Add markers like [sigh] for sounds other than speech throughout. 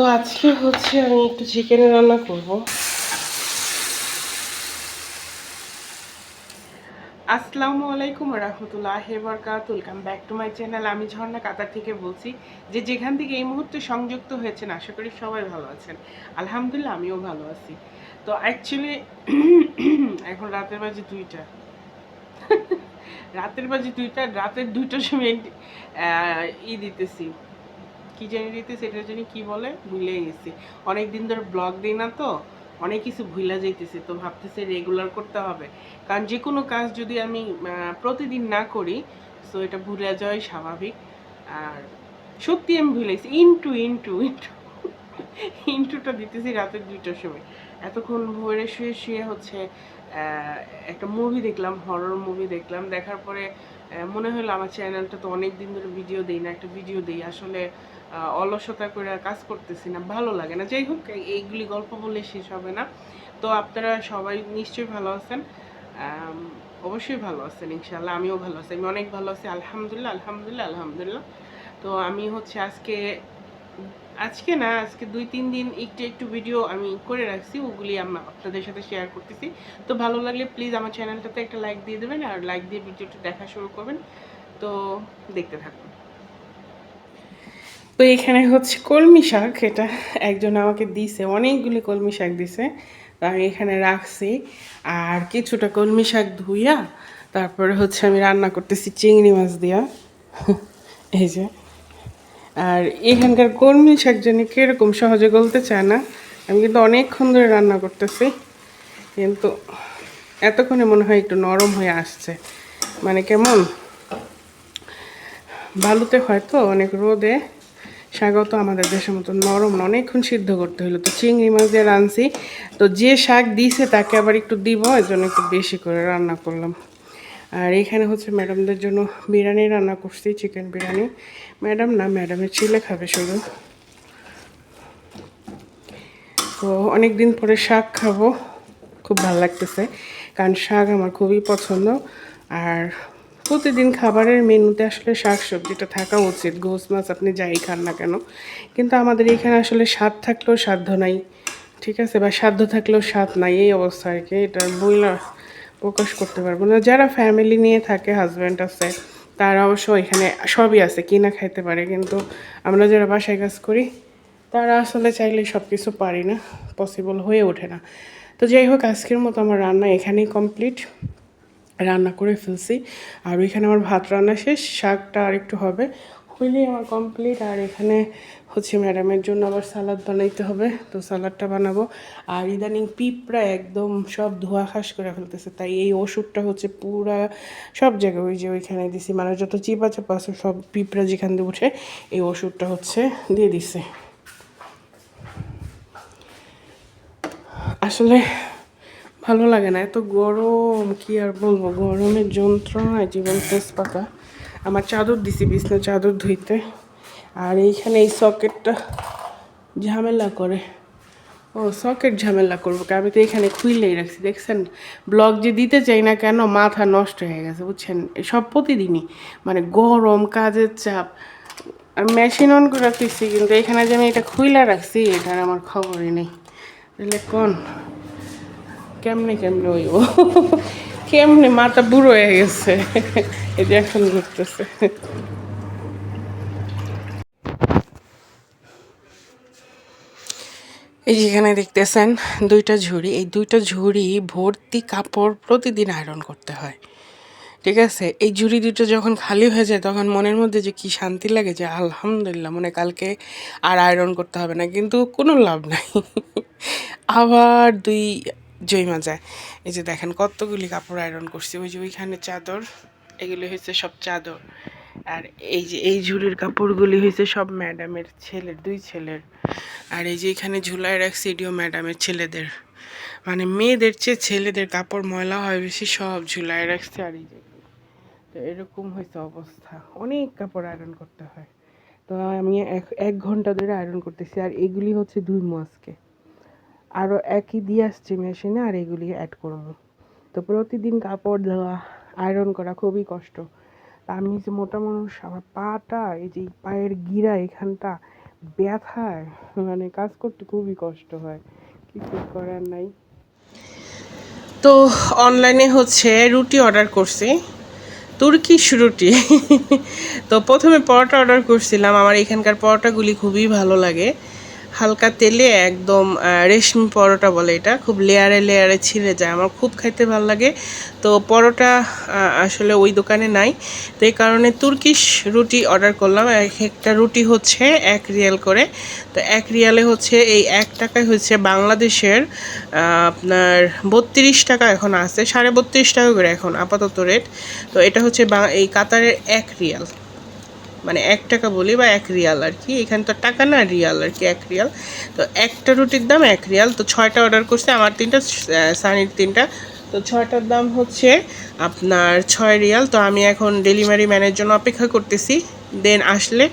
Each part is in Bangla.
তো আজকে হচ্ছে আমি একটু চিকেন রান্না করব। আসসালামু আলাইকুম রহমতুল্লাহ বরকাত welcome back to my channel আমি ঝর্ণা, কাতার থেকে বলছি যে যেখান থেকে এই মুহূর্তে সংযুক্ত হয়েছেন, আশা করি সবাই ভালো আছেন। আলহামদুলিল্লাহ, আমিও ভালো আছি। তো অ্যাকচুয়ালি এখন রাতের বাজে দুইটা। [laughs] রাতের বাজে দুইটা, রাতের দুইটার সময় ই দিতেছি। কি জানি দিতেছি এটা জানি কি বলে, ভুলে গেছি। অনেক দিন ধরে ব্লগ দিই না তো, অনেক কিছু ভুলা যাইতেছে, তো ভাবতেছি রেগুলার করতে হবে। কারণ যে কোনো কাজ যদি আমি প্রতিদিন না করি সো এটা ভুলে যাওয়াই স্বাভাবিক। আর সত্যি আমি ভুলে ভুলেছি ইনটু ইনটু ইনটু। ইন্টুটা দিতেছি রাতের দুইটার সময়। এতক্ষণ ভোরে শুয়ে শুয়ে হচ্ছে একটা মুভি দেখলাম হরর মুভি দেখলাম। দেখার পরে মনে হলো আমার চ্যানেলটা তো অনেক দিন ধরে ভিডিও দেই না, একটা ভিডিও দেই। আসলে অলসতা করে কাজ করতেছি না, ভালো লাগে না। যাই হোক এইগুলি গল্প বলে শেষ হবে না। তো আপনারা সবাই নিশ্চয়ই ভালো আছেন। অবশ্যই ভালো আছেন ইনশাল্লাহ আমিও ভালো আছি। আমি অনেক ভালো আছি, আলহামদুলিল্লাহ আলহামদুলিল্লাহ আলহামদুলিল্লাহ। তো আমি হচ্ছে আজকে আজকে না, আজকে দুই তিন দিন একটু একটু ভিডিও আমি করে রাখছি, ওগুলি আমি আপনাদের সাথে শেয়ার করতেছি। তো ভালো লাগলে প্লিজ আমার চ্যানেলটাতে একটা লাইক দিয়ে দেবেন, আর লাইক দিয়ে ভিডিওটা দেখা শুরু করবেন। তো দেখতে থাকুন। তো এখানে হচ্ছে কলমি শাক, এটা একজন আমাকে দিছে, অনেকগুলি কলমি শাক দিছে, তো আমি এখানে রাখছি। আর কিছুটা কলমি শাক ধুইয়া, তারপরে হচ্ছে আমি রান্না করতেছি চিংড়ি মাছ দিয়া। [laughs] এই যে। আর এখানকার কলমি শাক জানি কীরকম সহজে গলতে চায় না, আমি কিন্তু অনেকক্ষণ ধরে রান্না করতেছি, কিন্তু এতক্ষণে মনে হয় একটু নরম হয়ে আসছে। মানে কেমন? বালুতে হয়তো অনেক রোদে। শাকও তো আমাদের দেশের মতো নরম অনেকক্ষণ সিদ্ধ করতে হলো। তো চিংড়ি মাছ দিয়ে রাঁধছি। তো যে শাক দিয়েছে তাকে আবার একটু দিব, এর জন্য একটু বেশি করে রান্না করলাম। আর এখানে হচ্ছে ম্যাডামদের জন্য বিরিয়ানি রান্না করছি, চিকেন বিরিয়ানি। ম্যাডাম না, ম্যাডামের ছেলে খাবে শুধু। তো অনেক দিন পরে শাক খাব, খুব ভালো লাগতেছে। কারণ শাক আমার খুবই পছন্দ। আর প্রতিদিন খাবারের মেনুতে আসলে শাক সবজিটা থাকা উচিত। গোস মাছ আপনি যাই খান না কেন? কিন্তু আমাদের এখানে আসলে স্বাদ থাকলেও সাধ্য নাই, ঠিক আছে? বা সাধ্য থাকলেও স্বাদ নাই, এই অবস্থা আর কি। এটা বইলা প্রকাশ করতে পারব না। যারা ফ্যামিলি নিয়ে থাকে হাজব্যান্ড আছে, তারা অবশ্য এখানে সবই আছে কিনা খাইতে পারে। কিন্তু আমরা যারা বাসায় কাজ করি, তারা আসলে চাইলে সব কিছু পারি না পসিবল হয়ে ওঠে না। তো যাই হোক, আজকের মতো আমার রান্না এখানেই কমপ্লিট রান্না করে ফেলছি। আর ওইখানে আমার ভাত রান্না শেষ, শাকটা আর একটু হবে। হইলেই আমার কমপ্লিট আর এখানে হচ্ছে ম্যাডামের জন্য আবার সালাদ বানাইতে হবে, তো সালাদটা বানাবো। আর ইদানিং পিঁপড়া একদম সব ধোয়া খাস করে ফেলতেছে, তাই এই ওষুধটা হচ্ছে পুরা সব জায়গায় ওই যে ওইখানে দিছি। মানে যত চিপা চাপা আছে সব পিঁপড়া যেখান দিয়ে উঠে এই ওষুধটা হচ্ছে দিয়ে দিছে। আসলে ভালো লাগে না, এত গরম, কি আর বলব? গরমের যন্ত্রণায় জীবন তেজপাতা। আমার চাদর দিছি বিছনা চাদর ধুইতে। আর এইখানে এই সকেটটা ঝামেলা করে। ও, সকেট ঝামেলা করব আমি তো এখানে খুইলেই রাখছি। দেখছেন ব্লগ যে দিতে চাই না কেন মাথা নষ্ট হয়ে গেছে, বুঝছেন? সব প্রতিদিনই। মানে গরম, কাজের চাপ। আমি মেশিন অন করে রাখতেছি, কিন্তু এখানে যে আমি এটা খুইলা রাখছি, এটার আমার খবরই নেই। তাহলে কোন? কেমনে কেমনে হইব? কেমনে মাথা বুড়ো হয়ে গেছে? যে এখন ঘুরতেছে। এই যেখানে দেখতেছেন দুইটা ঝুড়ি। এই দুইটা ঝুড়ি ভর্তি কাপড় প্রতিদিন আয়রন করতে হয়। ঠিক আছে? এই ঝুড়ি দুটো যখন খালি হয়ে যায়, তখন মনের মধ্যে যে কি শান্তি লাগে যে আলহামদুলিল্লাহ, মনে কালকে আর আয়রন করতে হবে না। কিন্তু কোনো লাভ নাই। আবার দুই জৈমা যায় এই যে দেখেন কতগুলি কাপড় আয়রন করছি। ওই যে ওইখানে চাদর, এগুলি হচ্ছে সব চাদর। আর এই যে এই ঝুড়ির কাপড়গুলি হয়েছে সব ম্যাডামের ছেলের, দুই ছেলের। আর এই যে এখানে ঝুলায় রাখছি, এটিও ম্যাডামের ছেলেদের। মানে মেয়েদের চেয়ে ছেলেদের কাপড়, ময়লা, হয় বেশি সব ঝুলায় রাখছে। আর এই যে, তো এরকম হয়েছে অবস্থা। অনেক কাপড় আয়রন করতে হয়। তো আমি এক ঘণ্টা ধরে আয়রন করতেছি। আর এগুলি হচ্ছে দুই মাসকে। আরও একই দিয়ে আসছে মেশিনে আর এগুলি অ্যাড করব। তো প্রতিদিন কাপড় ধোয়া আয়রন করা খুবই কষ্ট। তা আমি যে মোটা মানুষ, আমার পাটা, এই যে পায়ের গিরা এখানটা ব্যথায় মানে কাজ করতে খুবই কষ্ট হয়। কিছু করার নাই? তো অনলাইনে হচ্ছে রুটি অর্ডার করছি। তুর্কিশ রুটি। তো প্রথমে পরোটা অর্ডার করছিলাম। আমার এখানকার পরোটাগুলি খুবই ভালো লাগে। হালকা তেলে একদম রেশমি পরোটা বলে এটা। খুব লেয়ারে লেয়ারে ছিঁড়ে যায়। আমার খুব খাইতে ভালো লাগে। তো পরোটা আসলে ওই দোকানে নাই। তো এই কারণে তুর্কিশ রুটি অর্ডার করলাম। এক একটা রুটি হচ্ছে এক রিয়াল করে। তো এক রিয়ালে হচ্ছে এই এক টাকায় হচ্ছে বাংলাদেশের আপনার বত্রিশ টাকা এখন আছে। সাড়ে বত্রিশ টাকা করে এখন, আপাতত রেট। তো এটা হচ্ছে এই কাতারের এক রিয়াল। মানে এক টাকা বলি বা এক রিয়াল আর কি। এখানে তো টাকা না, রিয়াল আর কি, এক রিয়াল। তো একটা রুটির দাম এক রিয়াল। তো ছয়টা অর্ডার করছে, আমার তিনটা সানির তিনটা। তো ছয়টার দাম হচ্ছে আপনার ছয় রিয়াল। তো আমি এখন ডেলিভারি ম্যানের জন্য অপেক্ষা করতেছি। দেন আসলে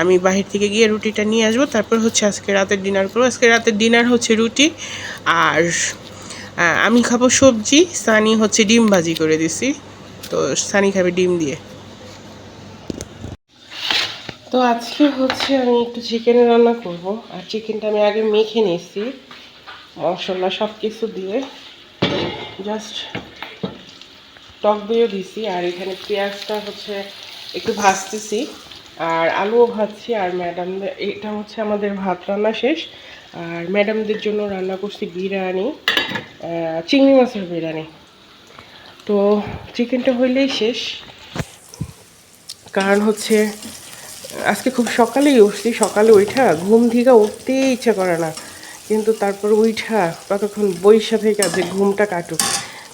আমি বাহির থেকে গিয়ে রুটিটা নিয়ে আসব। তারপর হচ্ছে আজকে রাতের ডিনার করব। আজকে রাতের ডিনার হচ্ছে রুটি আর আমি খাব সবজি। সানি হচ্ছে ডিম ভাজি করে দিছি। তো সানি খাবে ডিম দিয়ে। তো আজকে হচ্ছে আমি একটু চিকেন রান্না করব। আর চিকেনটা আমি আগে মেখে নিয়েছি, মশলা সব কিছু দিয়ে। জাস্ট টক দইও দিছি, আর এখানে পেঁয়াজটা হচ্ছে একটু ভাজতেছি। আর আলুও ভাজছি, আর ম্যাডাম এটা হচ্ছে আমাদের ভাত রান্না শেষ। আর ম্যাডামদের জন্য রান্না করছি বিরিয়ানি চিংড়ি মাছের বিরিয়ানি। তো চিকেনটা হইলেই শেষ। কারণ হচ্ছে আজকে খুব সকালেই উঠছি, সকালে উঠা, ঘুম থেকে উঠতেই ইচ্ছা করে না। কিন্তু তারপর উঠা, কতক্ষণ বৈশা থেকে যে ঘুমটা কাটুক।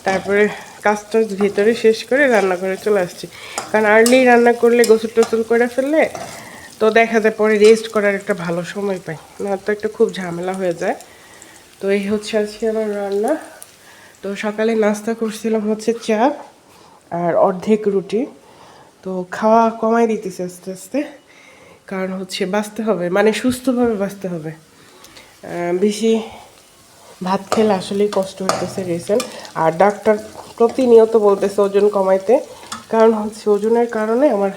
তারপরে কাজটা ভেতরে শেষ করে রান্না করে চলে আসছি। কারণ আর্লি রান্না করলে গোসল টোসল করে ফেললে তো দেখা যায় পরে রেস্ট করার একটা ভালো সময় পাই। না তো একটা খুব ঝামেলা হয়ে যায়। তো এই হচ্ছে আজকে আমার রান্না। তো সকালে নাস্তা করছিলাম হচ্ছে চা আর অর্ধেক রুটি। তো খাওয়া কমাই দিতেছে আস্তে আস্তে। কারণ হচ্ছে বাঁচতে হবে মানে সুস্থভাবে বাঁচতে হবে। বেশি ভাত খেলে আসলেই কষ্ট হইতেছে রিসেন্ট আর ডাক্তার প্রতিনিয়ত বলতেছে ওজন কমাইতে, কারণ হচ্ছে ওজনের কারণে আমার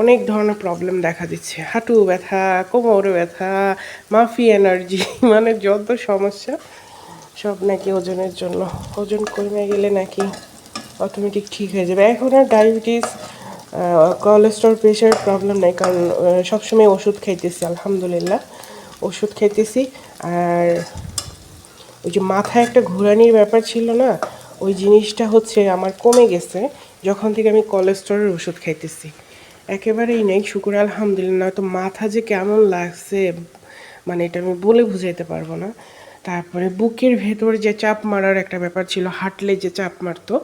অনেক ধরনের প্রবলেম দেখা দিচ্ছে। হাঁটু ব্যথা, কোমরে ব্যথা, মাফি এনার্জি [laughs] মানে যত সমস্যা, সব নাকি ওজনের জন্য। ওজন কমে গেলে নাকি অটোমেটিক ঠিক হয়ে যাবে। এখন আর ডায়াবেটিস কোলেস্ট্রল প্রেশার প্রবলেম নেই, কারণ সবসময় ওষুধ খাইতেছি, আলহামদুলিল্লাহ। ওষুধ খাইতেছি, আর ওই যে মাথায় একটা ঘোরানির ব্যাপার ছিল না, ওই জিনিসটা হচ্ছে আমার কমে গেছে, যখন থেকে আমি কোলেস্ট্রলের ওষুধ খাইতেছি। একেবারেই নেই, শুকুর, আলহামদুলিল্লাহ তো মাথা যে কেমন লাগছে মানে এটা আমি বলে বুঝাইতে পারব না। তারপরে বুকের ভেতর যে চাপ মারার একটা ব্যাপার ছিল, হাঁটলে যে চাপ মারতো,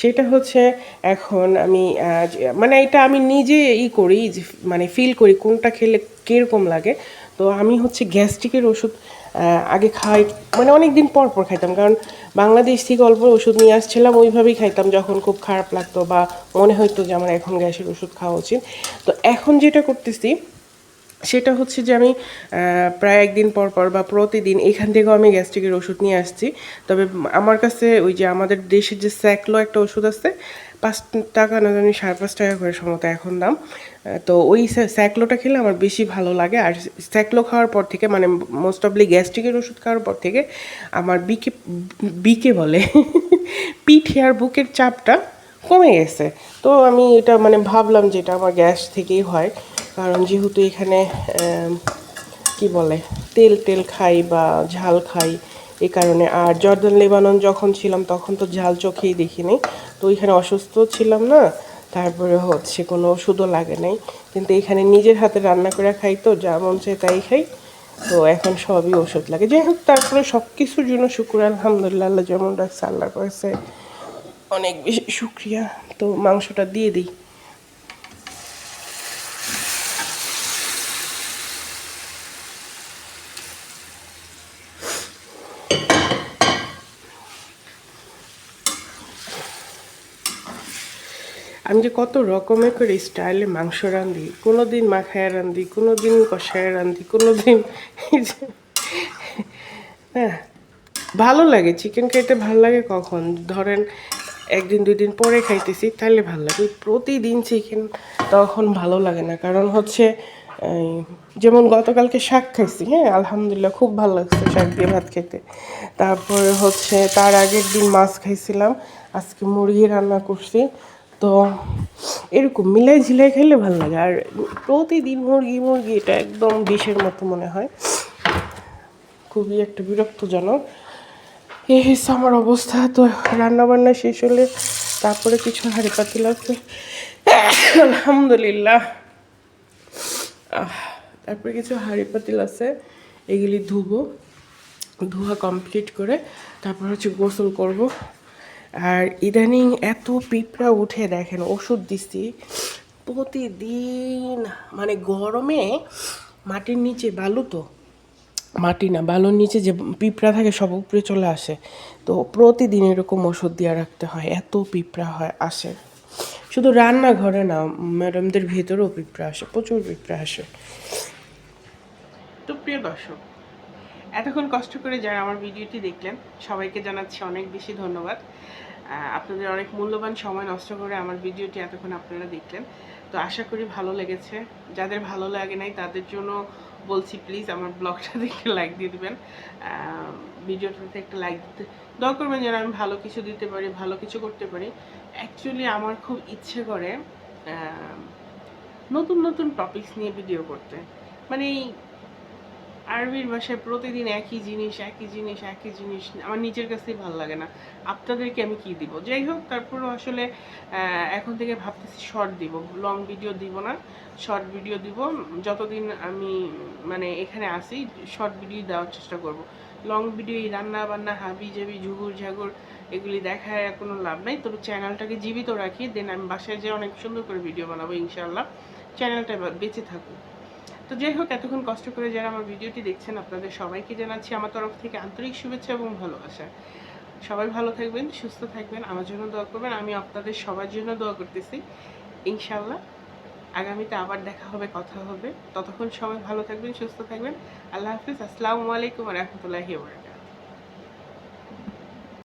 সেটা হচ্ছে এখন আমি মানে এটা আমি নিজে ই করি মানে ফিল করি কোনটা খেলে কীরকম লাগে। তো আমি হচ্ছে গ্যাস্ট্রিকের ওষুধ আগে খাই মানে অনেক দিন পর পর খাইতাম। কারণ বাংলাদেশ থেকে অল্প ওষুধ নিয়ে আসছিলাম, ওইভাবেই খাইতাম যখন খুব খারাপ লাগতো বা মনে হতো যে আমার এখন গ্যাসের ওষুধ খাওয়া উচিত। তো এখন যেটা করতেছি সেটা হচ্ছে যে আমি প্রায় একদিন পর পর বা প্রতিদিন এখান থেকেও আমি গ্যাস্ট্রিকের ওষুধ নিয়ে আসছি। তবে আমার কাছে ওই যে আমাদের দেশের যে স্যাকলো একটা ওষুধ আছে, পাঁচ টাকা না জানি সাড়ে পাঁচ টাকা করে সম্ভবত এখন দাম। তো ওই স্যাকলোটা খেলে আমার বেশি ভালো লাগে। আর স্যাকলো খাওয়ার পর থেকে মানে মোস্ট অফলি গ্যাস্ট্রিকের ওষুধ খাওয়ার পর থেকে, আমার বিকে বিকে বলে, [laughs] পিঠে আর বুকের চাপটা কমে গেছে। তো আমি এটা মানে ভাবলাম যে এটা আমার গ্যাস থেকেই হয়। কারণ যেহেতু এখানে কি বলে, তেল তেল খাই বা ঝাল খাই এই কারণে। আর জর্দান, লেবানন যখন ছিলাম তখন তো ঝাল চোখেই দেখিনি। তো ওইখানে অসুস্থ ছিলাম না, তারপরে হচ্ছে কোনো ওষুধও লাগে নাই। কিন্তু এখানে নিজের হাতে রান্না করে খাই তো, যা মন চায় তাই খাই। তো এখন সবই ওষুধ লাগে। যাই হোক তারপরে সব কিছুর জন্য শুকুর, আলহামদুলিল্লাহ, আল্লাহ যেমন রাখছে, আল্লাহ করেছে, অনেক বেশি শুক্রিয়া। তো মাংসটা দিয়ে দিই। আমি যে কত রকমের করে স্টাইলে মাংস রান্ধি কোনো দিন মাখায় রান্ধি কোনো দিন কষায় রান্ধি কোনো দিন হ্যাঁ ভালো লাগে। চিকেন খাইতে ভালো লাগে কখন? ধরেন একদিন দুই দিন পরে খাইতেছি তাহলে ভালো লাগে। প্রতিদিন চিকেন তখন ভালো লাগে না। কারণ হচ্ছে যেমন গতকালকে শাক খাইছি হ্যাঁ আলহামদুলিল্লাহ খুব ভালো লাগছে শাক দিয়ে ভাত খেতে। তারপরে হচ্ছে, তার আগের দিন মাছ খাইছিলাম, আজকে মুরগি রান্না করছি। তো এরকম মিলাই ঝিলাই খেলে ভালো লাগে। আর প্রতিদিন মুরগি মুরগি এটা একদম বিষের মতো মনে হয়। খুবই একটা বিরক্তজনক। এই হচ্ছে আমার অবস্থা। তো রান্না বান্না শেষ হলে তারপরে কিছু হাড়ি পাতিল আছে। আলহামদুলিল্লাহ। তারপরে কিছু হাড়ি পাতিল আছে। এগুলি ধুবো। ধোয়া কমপ্লিট করে তারপর হচ্ছে গোসল করব। আর ইদানিং এত পিঁপড়া উঠে দেখেন, ওষুধ দিছি প্রতিদিন মানে গরমে মাটির নিচে বালু তো, মাটি না, বালুর নিচে যে পিঁপড়া থাকে সব উপরে চলে আসে। তো প্রতিদিন এরকম ওষুধ দিয়ে রাখতে হয়, এত পিঁপড়া হয়, আসে। শুধু রান্নাঘরে না, ম্যাডামদের ভেতরেও পিঁপড়া আসে, প্রচুর পিঁপড়া আসে। তো প্রিয় দর্শক, এতক্ষণ কষ্ট করে যারা আমার ভিডিওটি দেখলেন, সবাইকে জানাচ্ছি অনেক বেশি ধন্যবাদ। আপনাদের অনেক মূল্যবান সময় নষ্ট করে আমার ভিডিওটি এতক্ষণ আপনারা দেখলেন। তো আশা করি ভালো লেগেছে। যাদের ভালো লাগে নাই, তাদের জন্য বলছি প্লিজ আমার ব্লগটা [laughs] দেখে লাইক দিয়ে দিবেন। ভিডিওটাতে একটা লাইক দিতে। দয়া করবেন যেন আমি ভালো কিছু দিতে পারি, ভালো কিছু করতে পারি। অ্যাকচুয়ালি আমার খুব ইচ্ছে করে নতুন নতুন টপিকস নিয়ে ভিডিও করতে। মানে এই আরবির ভাষায় প্রতিদিন একই জিনিস একই জিনিস একই জিনিস আমার নিজের কাছেই ভালো লাগে না। আপনাদেরকে আমি কি দিব? যাই হোক, তারপরও আসলে এখন থেকে ভাবতেছি শর্ট দিব। লং ভিডিও দিব না শর্ট ভিডিও দিব। যতদিন আমি মানে এখানে আসি শর্ট ভিডিও দেওয়ার চেষ্টা করব। লং ভিডিও এই রান্না বান্না হাবি জাবি ঝুগুর ঝাগুর এগুলি দেখায় কোনো লাভ নাই। তবে চ্যানেলটাকে জীবিত রাখি দেন আমি বাসায় যেয়ে অনেক সুন্দর করে ভিডিও বানাবো ইনশাল্লাহ চ্যানেলটা বেঁচে থাকুক। তো যাই হোক, এতক্ষণ কষ্ট করে যারা আমার ভিডিওটি দেখছেন, আপনাদের সবাইকে জানাচ্ছি আমার তরফ থেকে আন্তরিক শুভেচ্ছা এবং ভালোবাসা। সবাই ভালো থাকবেন, সুস্থ থাকবেন, আমার জন্য দোয়া করবেন, আমি আপনাদের সবার জন্য দোয়া করতেছি। ইনশাল্লাহ আগামীতে আবার দেখা হবে, কথা হবে। ততক্ষণ সবাই ভালো থাকবেন, সুস্থ থাকবেন। আল্লাহ হাফিজ, আসসালামু আলাইকুম রহমতুল্লাহি